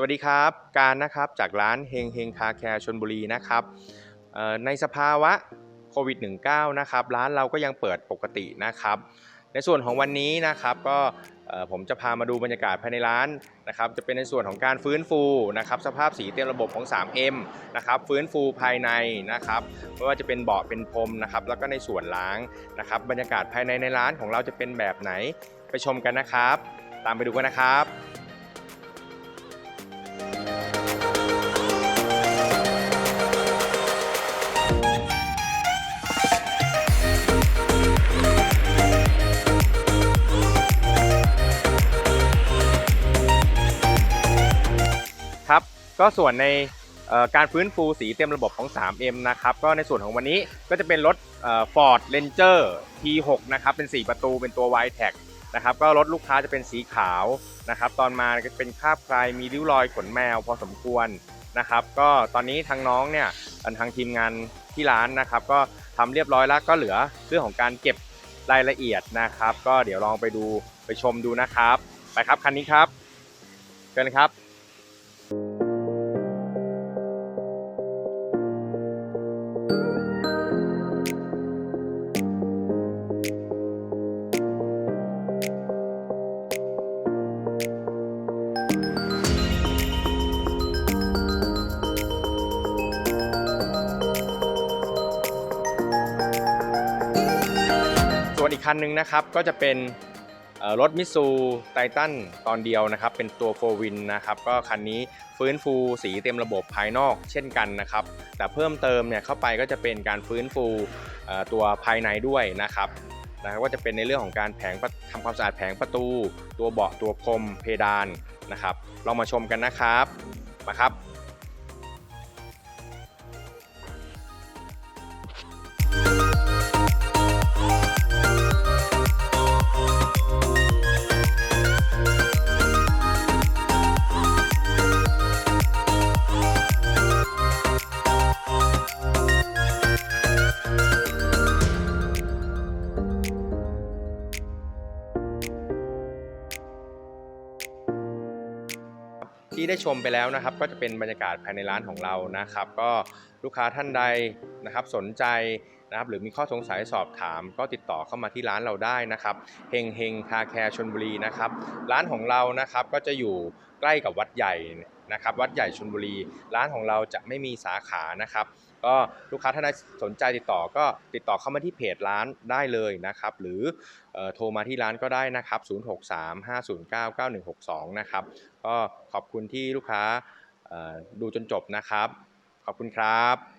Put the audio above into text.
สวัสดีครับการนะครับจากร้านเฮงเฮงคาแคร์ชนบุรีนะครับในสภาวะโควิด -19 นะครับร้านเราก็ยังเปิดปกตินะครับ ในส่วนของวันนี้นะครับก็ผมจะพามาดูบรรยากาศภายในร้านนะครับจะเป็นในส่วนของการฟื้นฟูนะครับสภาพสีเต็มระบบของ 3M นะครับฟื้นฟูภายในนะครับไม่ว่าจะเป็นเบาะเป็นพรมนะครับแล้วก็ในส่วนล้างนะครับบรรยากาศภายในในร้านของเราจะเป็นแบบไหนไปชมกันนะครับ ตามไปดูกันนะครับ ก็ส่วนในการฟื้นฟูสีเต็มระบบของ 3M นะครับ ก็ในส่วนของวันนี้ก็จะเป็นรถเอ่อ Ford Ranger T6 นะครับ เป็น 4 ประตู เป็นตัว y t e c นะครับ ก็รถลูกค้าจะเป็นสีขาวนะครับ ตอนมาก็เป็นคราบคลายมีริ้วรอยขนแมวพอสมควรนะครับ ก็ตอนนี้ทางน้องเนี่ยทางทีมงานที่ร้านนะครับ ก็ทำเรียบร้อยแล้ว ก็เหลือเรื่องของการเก็บรายละเอียดนะครับ ก็เดี๋ยวลองไปดูไปชมดูนะครับ ไปครับคันนี้ครับเชิญครับ วนอีกคันหนึ่งนะครับก็จะเป็นรถมิซูไททันตอนเดียวนะครับ เป็นตัวโฟวินนะครับ ก็คันนี้ฟื้นฟูสีเต็มระบบภายนอกเช่นกันนะครับ แต่เพิ่มเติมเนี่ยเข้าไปก็จะเป็นการฟื้นฟูตัวภายในด้วยนะครับนะครับก็จะเป็นในเรื่องของการแผงประทำความสะอาดแผงประตู ตัวเบาะตัวพรมเพดานนะครับลองมาชมกันนะครับมาครับ ที่ได้ชมไปแล้วนะครับ ก็จะเป็นบรรยากาศภายในร้านของเรานะครับ ก็ลูกค้าท่านใดนะครับสนใจ นะครับหรือมีข้อสงสัยสอบถาม ก็ติดต่อเข้ามาที่ร้านเราได้นะครับเฮงเฮงคาแคร์ชนบุรีนะครับร้านของเรานะครับก็จะอยู่ใกล้กับวัดใหญ่นะครับวัดใหญ่ชนบุรี ร้านของเราจะไม่มีสาขานะครับ ก็ลูกค้าท่านใดสนใจติดต่อก็ติดต่อเข้ามาที่เพจร้านได้เลยนะครับ หรือเอ่อโทรมาที่ร้านก็ได้นะครับ 0635099162 นะครับ ก็ขอบคุณที่ลูกค้าเอ่อดูจนจบนะครับ ขอบคุณครับ